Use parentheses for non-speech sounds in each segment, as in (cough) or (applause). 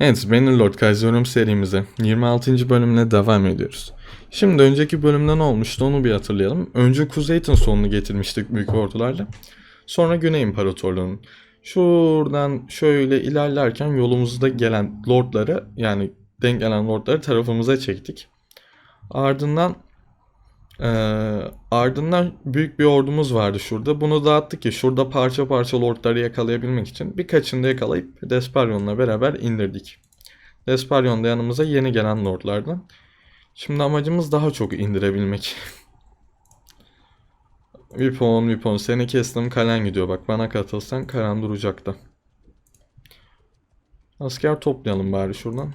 Evet, Bannerlord Kaiserum serimize 26. bölümle devam ediyoruz. Şimdi önceki bölümde ne olmuştu onu bir hatırlayalım. Önce Kuzey'in sonunu getirmiştik büyük ordularla. Sonra Güney İmparatorluğu'nun. Şuradan şöyle ilerlerken yolumuzda gelen lordları yani denk gelen lordları tarafımıza çektik. Ardından eee, ardından büyük bir ordumuz vardı şurada. Bunu dağıttık ki şurada parça parça lordları yakalayabilmek için birkaçını da yakalayıp Desparion'la beraber indirdik. Desparion da yanımıza yeni gelen lordlardan. Şimdi amacımız daha çok indirebilmek. (laughs) Vipon, Vipon seni kestim kalen gidiyor bak bana katılsan kalen duracaktı. Asker toplayalım bari şuradan.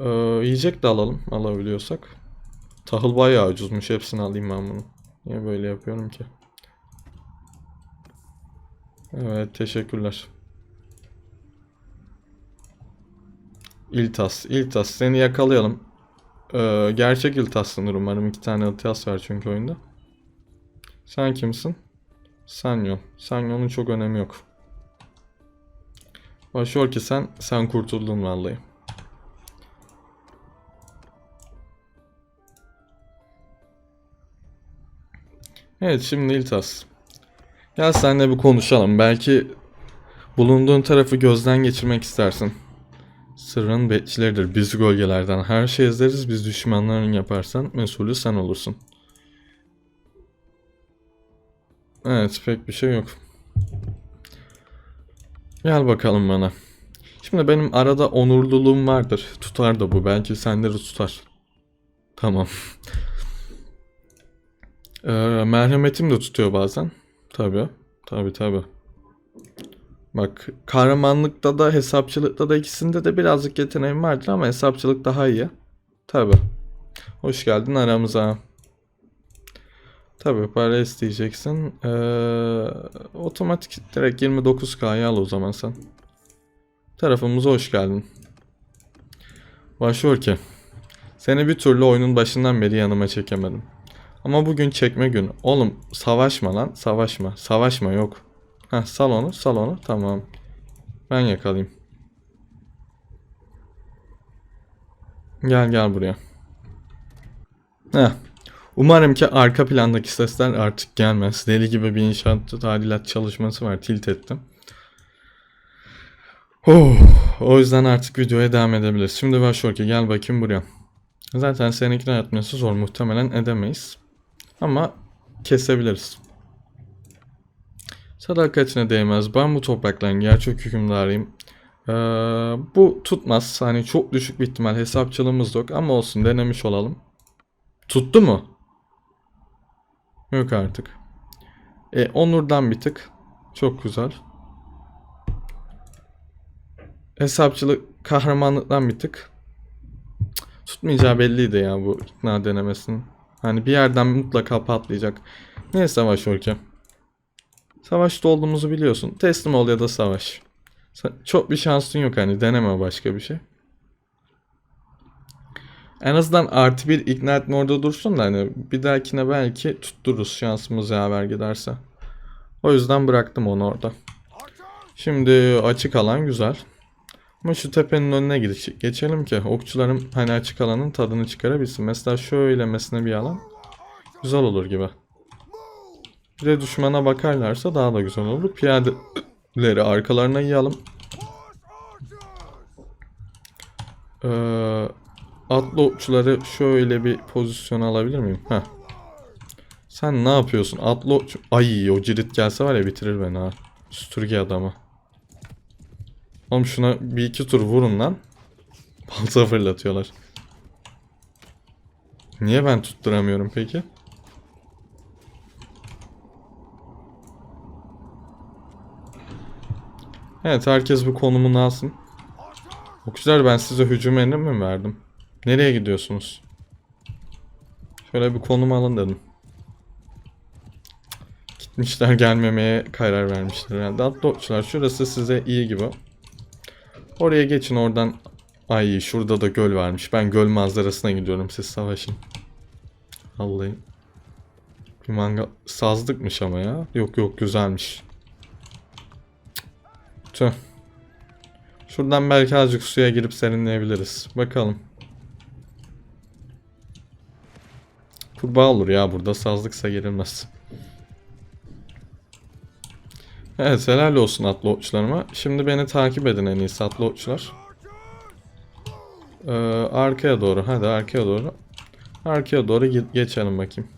Ee, yiyecek de alalım alabiliyorsak. Tahıl bayağı ucuzmuş hepsini alayım ben bunu. Niye böyle yapıyorum ki? Evet teşekkürler. İltas, İltas seni yakalayalım. Ee, gerçek İltas'sındır umarım. iki tane İltas var çünkü oyunda. Sen kimsin? Sanyo. Sanyo'nun çok önemi yok. Başlıyor ki sen, sen kurtuldun vallahi. Evet şimdi İltas. Gel seninle bir konuşalım. Belki bulunduğun tarafı gözden geçirmek istersin. Sırrın bekçileridir. Biz gölgelerden her şey izleriz. Biz düşmanların yaparsan mesulü sen olursun. Evet pek bir şey yok. Gel bakalım bana. Şimdi benim arada onurluluğum vardır. Tutar da bu. Belki sende de tutar. Tamam. Ee, merhametim de tutuyor bazen. Tabi. Tabi tabi. Bak kahramanlıkta da hesapçılıkta da ikisinde de birazcık yeteneğim vardır ama hesapçılık daha iyi. Tabi. Hoş geldin aramıza. Tabi para isteyeceksin. Ee, otomatik direkt 29K'yı al o zaman sen. Tarafımıza hoş geldin. Başlıyor ki. Seni bir türlü oyunun başından beri yanıma çekemedim. Ama bugün çekme günü. Oğlum savaşma lan. Savaşma. Savaşma yok. Heh sal onu. Sal onu. Tamam. Ben yakalayayım. Gel gel buraya. Heh. Umarım ki arka plandaki sesler artık gelmez. Deli gibi bir inşaat tadilat çalışması var. Tilt ettim. Oh, o yüzden artık videoya devam edebiliriz. Şimdi başlıyor ki gel bakayım buraya. Zaten seni ikna etmesi zor. Muhtemelen edemeyiz. Ama kesebiliriz. Sadakatine değmez. Ben bu toprakların gerçek hükümdarıyım. Ee, bu tutmaz. Hani çok düşük bir ihtimal hesapçılığımız yok ama olsun denemiş olalım. Tuttu mu? Yok artık. E, onurdan bir tık. Çok güzel. Hesapçılık kahramanlıktan bir tık. Tutmayacağı belliydi ya bu ikna denemesinin. Hani bir yerden mutlaka patlayacak. Niye savaş ülke? Savaşta olduğumuzu biliyorsun. Teslim ol ya da savaş. Çok bir şansın yok hani deneme başka bir şey. En azından artı bir ikna etme orada dursun da hani bir dahakine belki tuttururuz şansımız yaver giderse. O yüzden bıraktım onu orada. Şimdi açık alan güzel. Ama şu tepenin önüne gidiş geçelim ki okçularım hani açık alanın tadını çıkarabilsin. Mesela şöylemesine bir alan güzel olur gibi. Bir de düşmana bakarlarsa daha da güzel olur. Piyadeleri arkalarına yiyalım. Ee, atlı okçuları şöyle bir pozisyon alabilir miyim? Heh. Sen ne yapıyorsun? Atlı okçu... Ay o cirit gelse var ya bitirir beni ha. Süpürge adamı. Oğlum şuna bir iki tur vurun lan. Balta fırlatıyorlar. Niye ben tutturamıyorum peki? Evet herkes bu konumunu alsın. Okçular ben size hücum emri mi verdim? Nereye gidiyorsunuz? Şöyle bir konum alın dedim. Gitmişler gelmemeye karar vermişler herhalde. Atlı okçular şurası size iyi gibi. Oraya geçin oradan. Ay şurada da göl varmış. Ben göl manzarasına gidiyorum. Siz savaşın. Vallahi. Bir manga sazlıkmış ama ya. Yok yok güzelmiş. Tüh. Şuradan belki azıcık suya girip serinleyebiliriz. Bakalım. Kurbağa olur ya burada sazlıksa girilmez. Evet helal olsun atlı okçularıma. Şimdi beni takip edin en iyisi atlı okçular. Ee, arkaya doğru hadi arkaya doğru. Arkaya doğru ge- geçelim bakayım.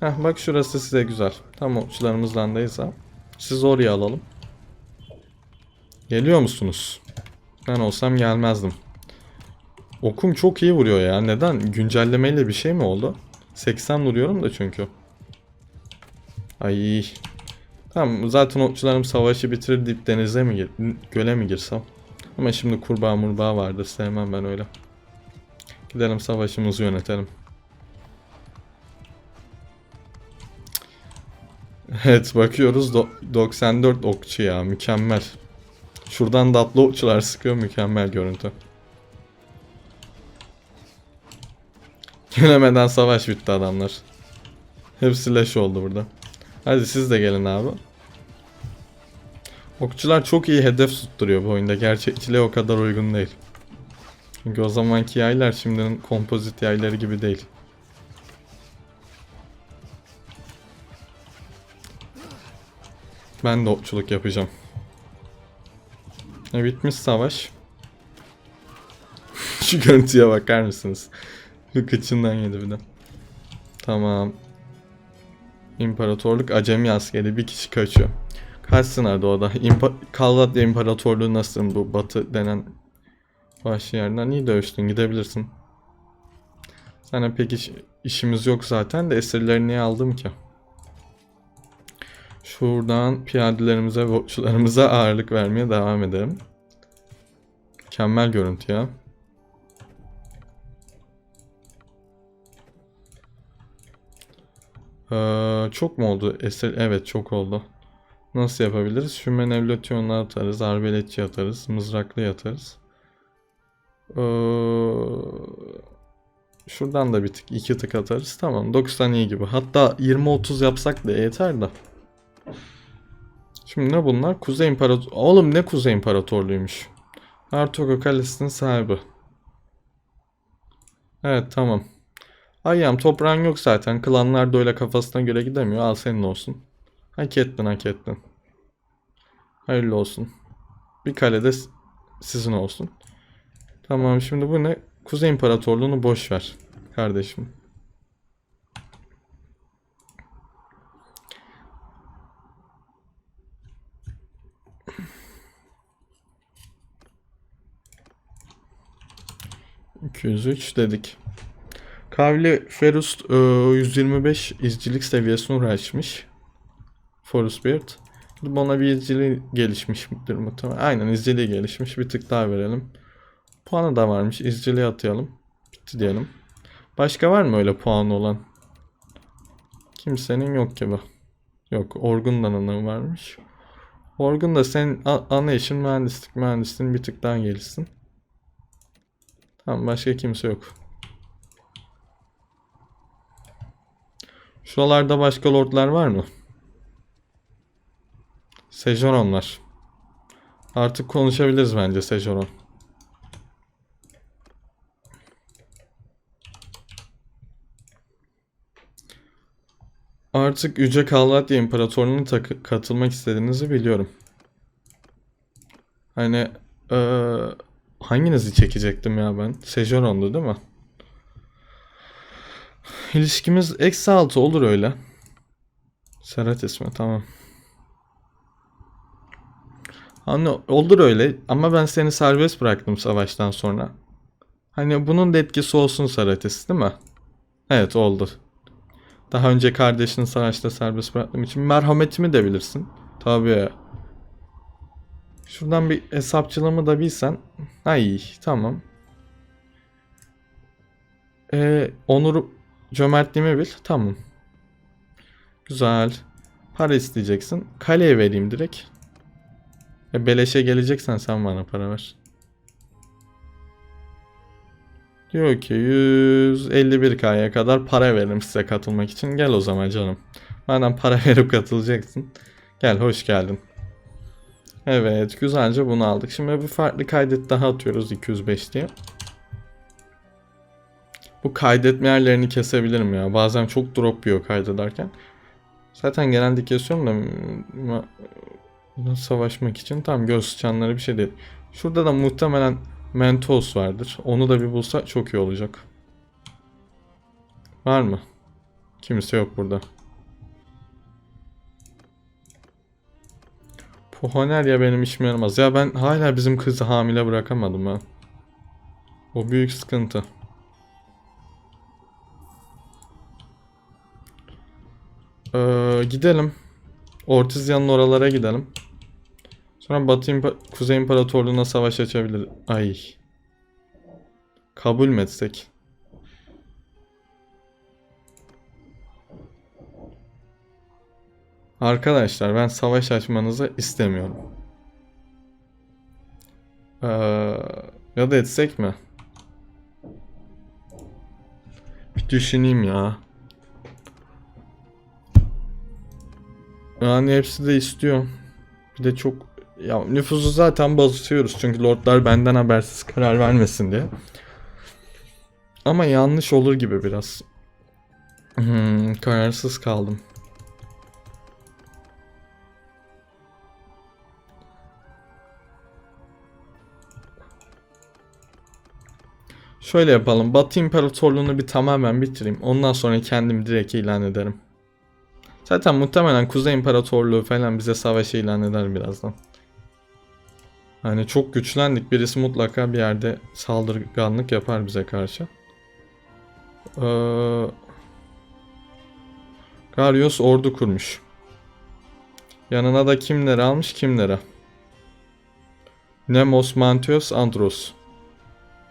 Heh bak şurası size güzel. Tam okçularımızdan ha. Siz oraya alalım. Geliyor musunuz? Ben olsam gelmezdim. Okum çok iyi vuruyor ya. Neden? Güncellemeyle bir şey mi oldu? 80 vuruyorum da çünkü. Ay. Tamam zaten okçularım savaşı bitirir deyip denize mi gir göle mi girsem? Ama şimdi kurbağa murbağa vardır sevmem ben öyle. Gidelim savaşımızı yönetelim. Evet bakıyoruz do- 94 okçu ya mükemmel. Şuradan da atlı okçular sıkıyor mükemmel görüntü. Gelemeden savaş bitti adamlar. Hepsi leş oldu burada. Hadi siz de gelin abi. Okçular çok iyi hedef tutturuyor bu oyunda. Gerçekçiliğe o kadar uygun değil. Çünkü o zamanki yaylar şimdinin kompozit yayları gibi değil. Ben de okçuluk yapacağım. E bitmiş savaş. (laughs) Şu görüntüye bakar mısınız? Şu kıçından yedi bir de. Tamam. İmparatorluk acemi askeri bir kişi kaçıyor. Kaç sınırda o da? İmpa Kalvatya İmparatorluğu nasıl bu batı denen baş yerden iyi dövüştün gidebilirsin. Sana pek iş, işimiz yok zaten de esirleri niye aldım ki? Şuradan piyadelerimize ve okçularımıza ağırlık vermeye devam edelim. Mükemmel görüntü ya. Ee, çok mu oldu? Eser, evet çok oldu. Nasıl yapabiliriz? Fümen evlatyonlar atarız, arbeletçi atarız, mızraklı atarız. Ee, şuradan da bir tık, iki tık atarız. Tamam 90 iyi gibi. Hatta 20-30 yapsak da yeter de. Şimdi ne bunlar? Kuzey İmparator... Oğlum ne Kuzey İmparatorluğuymuş? Artogo Kalesi'nin sahibi. Evet tamam. Ayyam toprağın yok zaten. Klanlar da öyle kafasına göre gidemiyor. Al senin olsun. Hak ettin hak ettin. Hayırlı olsun. Bir kalede sizin olsun. Tamam şimdi bu ne? Kuzey İmparatorluğunu boş ver. Kardeşim. ...203 dedik. Kavli Ferust e, 125 izcilik seviyesine uğraşmış. Forest Beard. Bana bir izciliği gelişmiştir muhtemelen. Aynen izciliği gelişmiş. Bir tık daha verelim. Puanı da varmış. İzciliği atayalım. Bitti diyelim. Başka var mı öyle puanı olan? Kimsenin yok gibi. Yok. Orgun'dan varmış. Orgun da senin ana işin mühendislik. Mühendisliğin bir tık daha gelişsin. Tamam başka kimse yok. Şuralarda başka lordlar var mı? Sejoronlar. Artık konuşabiliriz bence Sejoron. Artık Yüce Kalvatya İmparatorluğu'na katılmak istediğinizi biliyorum. Hani ee, hanginizi çekecektim ya ben? Sejoron'du değil mi? İlişkimiz eksi altı olur öyle. Serhat ismi tamam. Hani olur öyle ama ben seni serbest bıraktım savaştan sonra. Hani bunun da etkisi olsun Sarates değil mi? Evet oldu. Daha önce kardeşini savaşta serbest bıraktığım için merhametimi de bilirsin. Tabii. Şuradan bir hesapçılığımı da bilsen. Ay tamam. Ee, onur cömertliğimi bil. Tamam. Güzel. Para isteyeceksin. Kaleye vereyim direkt. E beleşe geleceksen sen bana para ver. Diyor ki 151k'ya kadar para veririm size katılmak için. Gel o zaman canım. Madem para (laughs) verip katılacaksın. Gel hoş geldin. Evet güzelce bunu aldık. Şimdi bir farklı kaydet daha atıyoruz 205 diye. Bu kaydetme yerlerini kesebilirim ya. Bazen çok drop yiyor kaydederken. Zaten genelde kesiyorum da ma- ma- savaşmak için tam göz sıçanları bir şey değil. Şurada da muhtemelen Mentos vardır. Onu da bir bulsa çok iyi olacak. Var mı? Kimse yok burada. Pohoner ya benim işime yaramaz. Ya ben hala bizim kızı hamile bırakamadım ha. O büyük sıkıntı. Ee, gidelim. Ortizya'nın oralara gidelim. Sonra Batı İmpa- Kuzey İmparatorluğu'na savaş açabilir. Ay. Kabul mü etsek? Arkadaşlar ben savaş açmanızı istemiyorum. Ee, ya da etsek mi? Bir düşüneyim ya. Yani hepsi de istiyor. Bir de çok ya nüfusu zaten basıyoruz çünkü lordlar benden habersiz karar vermesin diye. Ama yanlış olur gibi biraz. Hmm, kararsız kaldım. Şöyle yapalım. Batı İmparatorluğu'nu bir tamamen bitireyim. Ondan sonra kendim direkt ilan ederim. Zaten muhtemelen Kuzey İmparatorluğu falan bize savaş ilan eder birazdan. Hani çok güçlendik. Birisi mutlaka bir yerde saldırganlık yapar bize karşı. Ee, Garios ordu kurmuş. Yanına da kimleri almış kimlere? Nemos, Mantios, Andros.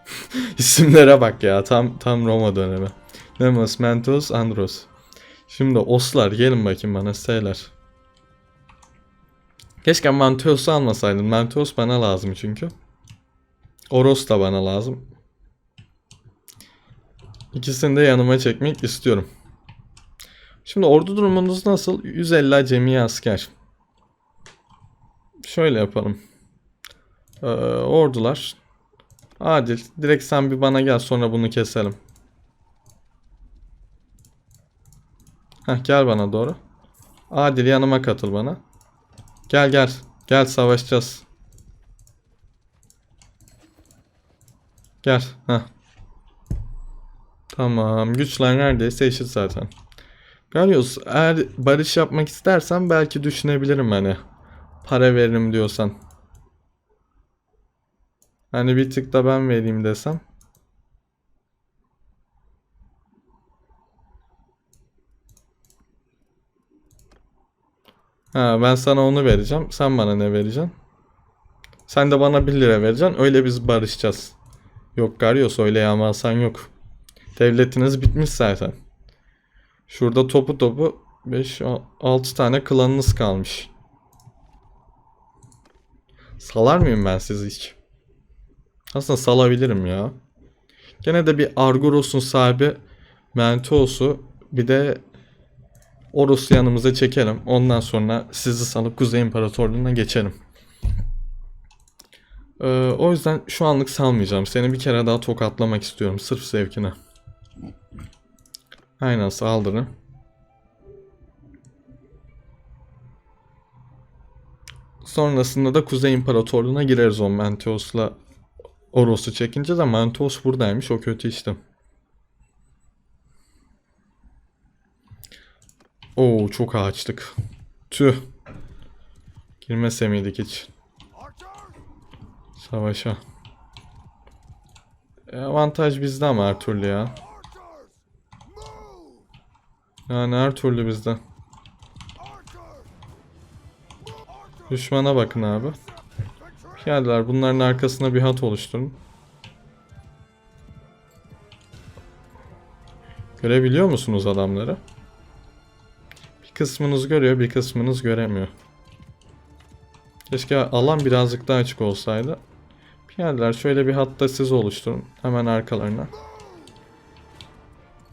(laughs) İsimlere bak ya tam tam Roma dönemi. Nemos, Mantios, Andros. Şimdi oslar gelin bakayım bana seyler. Keşke Mantios'u almasaydım. Mantios bana lazım çünkü. Oros da bana lazım. İkisini de yanıma çekmek istiyorum. Şimdi ordu durumunuz nasıl? 150 acemi asker. Şöyle yapalım. Ee, ordular. Adil. Direkt sen bir bana gel sonra bunu keselim. Heh, gel bana doğru. Adil yanıma katıl bana. Gel gel. Gel savaşacağız. Gel. Heh. Tamam. Güçler neredeyse eşit zaten. Galios eğer barış yapmak istersen belki düşünebilirim hani. Para veririm diyorsan. Hani bir tık da ben vereyim desem. Ha ben sana onu vereceğim. Sen bana ne vereceksin? Sen de bana 1 lira vereceksin. Öyle biz barışacağız. Yok Garios öyle yağmalasan yok. Devletiniz bitmiş zaten. Şurada topu topu 5 6 tane klanınız kalmış. Salar mıyım ben sizi hiç? Aslında salabilirim ya. Gene de bir Argoros'un sahibi Mentos'u bir de Oros'u yanımıza çekelim. Ondan sonra sizi salıp Kuzey İmparatorluğu'na geçelim. Ee, o yüzden şu anlık salmayacağım. Seni bir kere daha tokatlamak istiyorum. Sırf zevkine. Aynen saldırı. Sonrasında da Kuzey İmparatorluğu'na gireriz o Menteos'la Oros'u çekince de Mentos buradaymış. O kötü işte. Oo çok ağaçtık. Tüh. Girmese miydik hiç? Savaşa. E, avantaj bizde ama her türlü ya. Yani her türlü bizde. Düşmana bakın abi. Geldiler. Bunların arkasına bir hat oluşturun. Görebiliyor musunuz adamları? Kısmınız görüyor, bir kısmınız göremiyor. Keşke alan birazcık daha açık olsaydı. Piyadeler şöyle bir hatta siz oluşturun. Hemen arkalarına.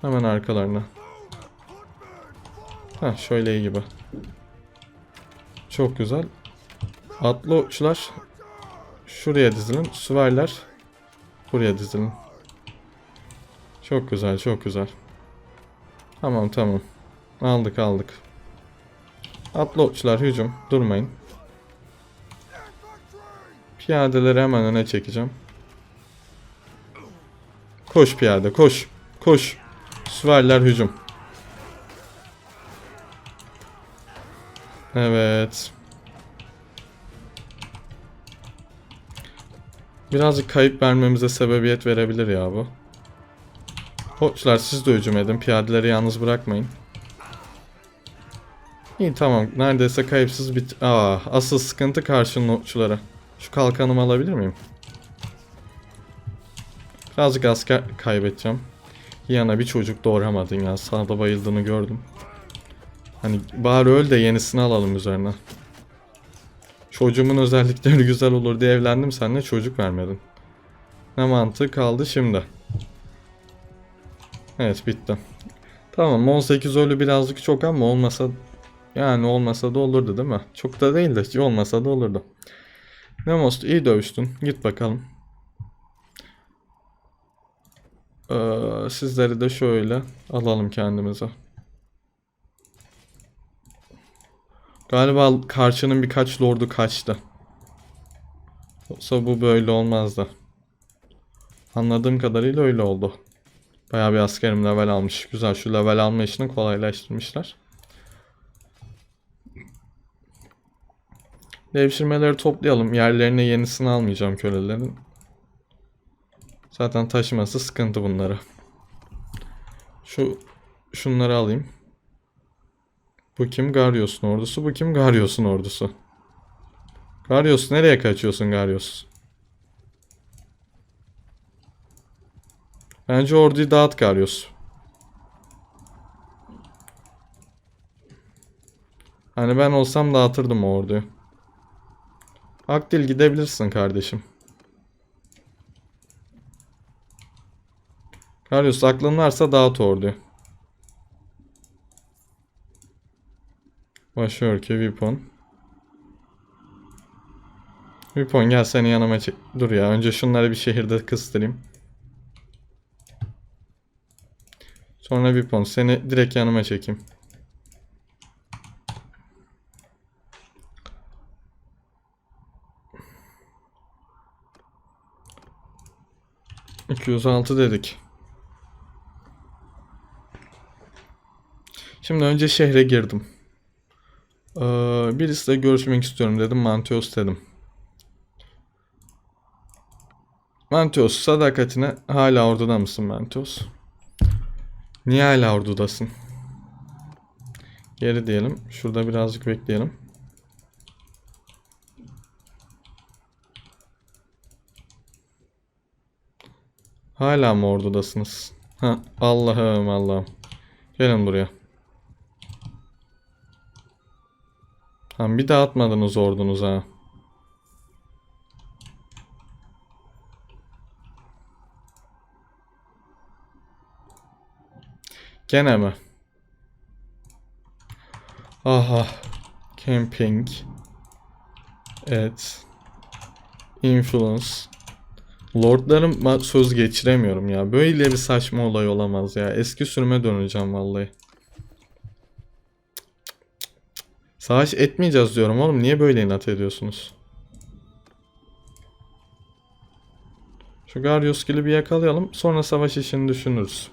Hemen arkalarına. Ha şöyle iyi gibi. Çok güzel. Atlı okçular şuraya dizilin. Süvariler buraya dizilin. Çok güzel, çok güzel. Tamam, tamam. Aldık, aldık. Atlı okçular hücum. Durmayın. Piyadeleri hemen öne çekeceğim. Koş piyade, koş. Koş. Süvariler hücum. Evet. Birazcık kayıp vermemize sebebiyet verebilir ya bu. Koçlar siz de hücum edin. Piyadeleri yalnız bırakmayın. İyi tamam. Neredeyse kayıpsız bit... Aa, asıl sıkıntı karşının okçulara. Şu kalkanımı alabilir miyim? Birazcık asker kaybedeceğim. Yana bir çocuk doğuramadın ya. Sağda bayıldığını gördüm. Hani bari öl de yenisini alalım üzerine. Çocuğumun özellikleri (laughs) güzel olur diye evlendim seninle çocuk vermedin. Ne mantığı kaldı şimdi. Evet bitti. Tamam 18 ölü birazcık çok ama olmasa yani olmasa da olurdu değil mi? Çok da değil de olmasa da olurdu. Nemos iyi dövüştün. Git bakalım. Ee, sizleri de şöyle alalım kendimize. Galiba karşının birkaç lordu kaçtı. Yoksa bu böyle olmazdı. Anladığım kadarıyla öyle oldu. Bayağı bir askerim level almış. Güzel şu level alma işini kolaylaştırmışlar. Devşirmeleri toplayalım. Yerlerine yenisini almayacağım kölelerin. Zaten taşıması sıkıntı bunları. Şu şunları alayım. Bu kim? Garyos'un ordusu. Bu kim? Garyos'un ordusu. Garyos nereye kaçıyorsun Garyos? Bence orduyu dağıt Garyos. Hani ben olsam dağıtırdım orduyu. Akdil gidebilirsin kardeşim. Garyos aklın varsa dağıt orduyu. Başörtü, Vipon. Vipon gel seni yanıma çek. Dur ya önce şunları bir şehirde kıstırayım. Sonra Vipon seni direkt yanıma çekeyim. ...206 dedik. Şimdi önce şehre girdim. Ee, birisiyle görüşmek istiyorum dedim. Mantios dedim. Mantios sadakatine hala orduda mısın Mantios? Niye hala ordudasın? Geri diyelim. Şurada birazcık bekleyelim. Hala mı ordudasınız? Ha, Allah'ım Allah'ım. Gelin buraya. Tamam bir dağıtmadınız ordunuza. Gene mi? Aha. Camping. Evet. Influence. Lordlarım söz geçiremiyorum ya. Böyle bir saçma olay olamaz ya. Eski sürüme döneceğim vallahi. Savaş etmeyeceğiz diyorum oğlum. Niye böyle inat ediyorsunuz? Şu Garyoskil'i bir yakalayalım. Sonra savaş işini düşünürüz.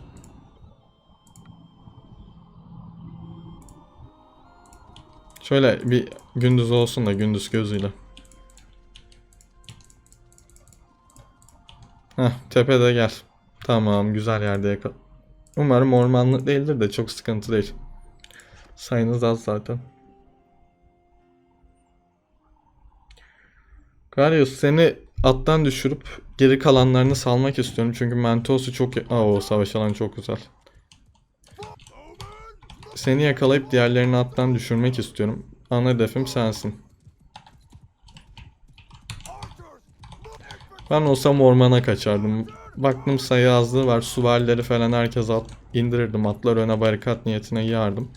Şöyle bir gündüz olsun da gündüz gözüyle. Heh tepede gel. Tamam güzel yerde yakal. Umarım ormanlık değildir de çok sıkıntı değil. Sayınız az zaten. Garius seni attan düşürüp geri kalanlarını salmak istiyorum. Çünkü Mentos'u çok... Aa savaş alanı çok güzel. Seni yakalayıp diğerlerini attan düşürmek istiyorum. Ana hedefim sensin. Ben olsam ormana kaçardım. Baktım sayı azlığı var. Süvarileri falan herkes at, indirirdim. Atlar öne barikat niyetine yağardım.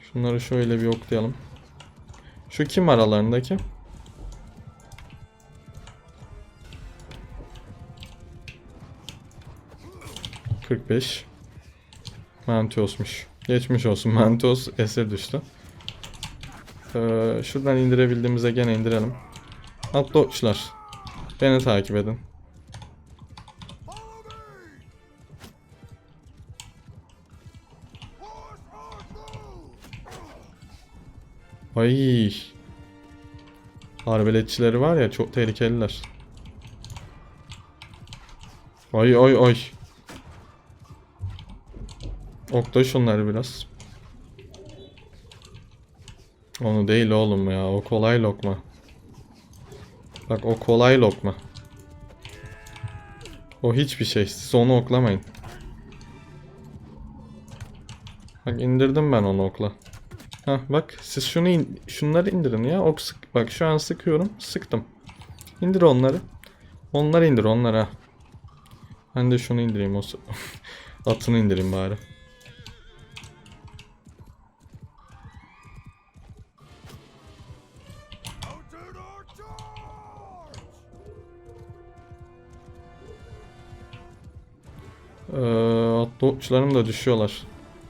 Şunları şöyle bir yoklayalım. Şu kim aralarındaki? Kırk beş. Mantios'muş. Geçmiş olsun. Mantos esir düştü. Ee, şuradan indirebildiğimize gene indirelim. Atlı okçular. Beni takip edin. Ay. Arbeletçileri var ya çok tehlikeliler. Ay ay ay. Okta şunları biraz. Onu değil oğlum ya. O kolay lokma. Bak o kolay lokma. O hiçbir şey. Siz onu oklamayın. Bak indirdim ben onu okla. Hah bak siz şunu in- şunları indirin ya. Ok sık. Bak şu an sıkıyorum. Sıktım. İndir onları. Onları indir onlara. Ben de şunu indireyim o (laughs) atını indireyim bari. Ee, atlı okçularım da düşüyorlar.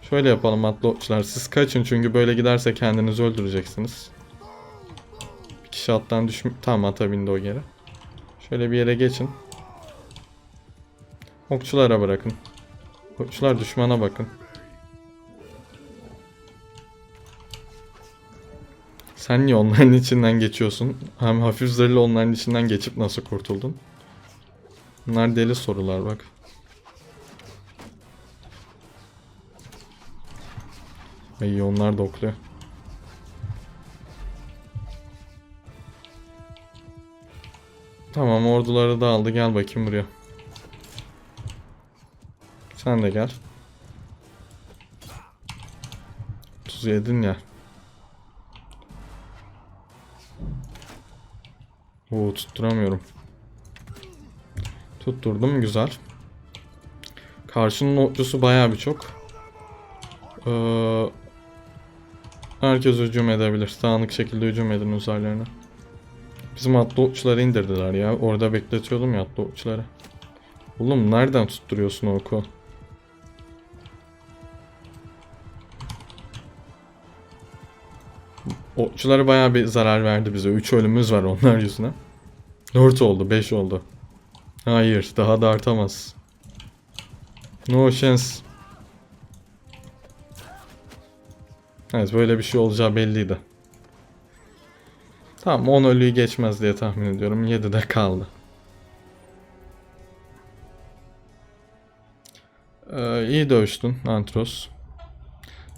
Şöyle yapalım atlı okçular. Siz kaçın çünkü böyle giderse kendinizi öldüreceksiniz. Bir kişi attan düşmüş. Tamam ata bindi o geri. Şöyle bir yere geçin. Okçulara bırakın. Okçular düşmana bakın. Sen niye onların içinden geçiyorsun? Hem hafif zırhlı onların içinden geçip nasıl kurtuldun? Bunlar deli sorular bak. İyi onlar da okluyor. Tamam orduları da aldı. Gel bakayım buraya. Sen de gel. 37'in ya. Oo tutturamıyorum. Tutturdum güzel. Karşının okçusu bayağı bir çok. Ee, herkes hücum edebilir. Dağınık şekilde hücum edin üzerlerine. Bizim atlı okçuları indirdiler ya. Orada bekletiyordum ya atlı okçuları. Oğlum nereden tutturuyorsun oku? Okçuları bayağı bir zarar verdi bize. 3 ölümümüz var onlar yüzünden. 4 oldu, 5 oldu. Hayır, daha da artamaz. No chance. Evet böyle bir şey olacağı belliydi. Tamam 10 ölüyü geçmez diye tahmin ediyorum. 7 de kaldı. Ee, iyi dövüştün Antros.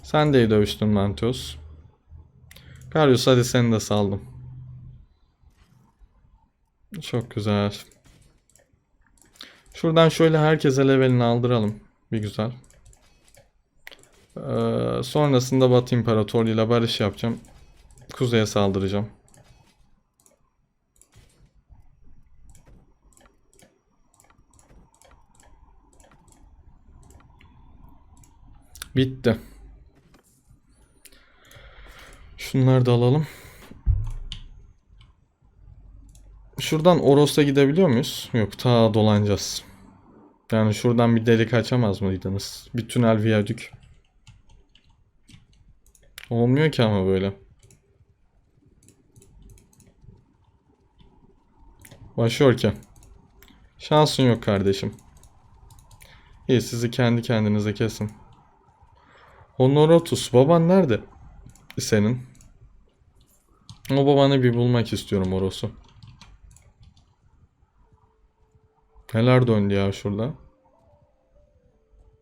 Sen de iyi dövüştün Mantos. Karius hadi seni de saldım. Çok güzel. Şuradan şöyle herkese levelini aldıralım. Bir güzel. Ee, sonrasında Batı İmparatorluğu ile barış yapacağım. Kuzeye saldıracağım. Bitti. Şunları da alalım. Şuradan Oros'a gidebiliyor muyuz? Yok ta dolanacağız. Yani şuradan bir delik açamaz mıydınız? Bir tünel viyadük. Olmuyor ki ama böyle. Başlıyor ki. Şansın yok kardeşim. İyi sizi kendi kendinize kesin. Honorotus baban nerede? Senin. O babanı bir bulmak istiyorum Oros'u. Neler döndü ya şurada?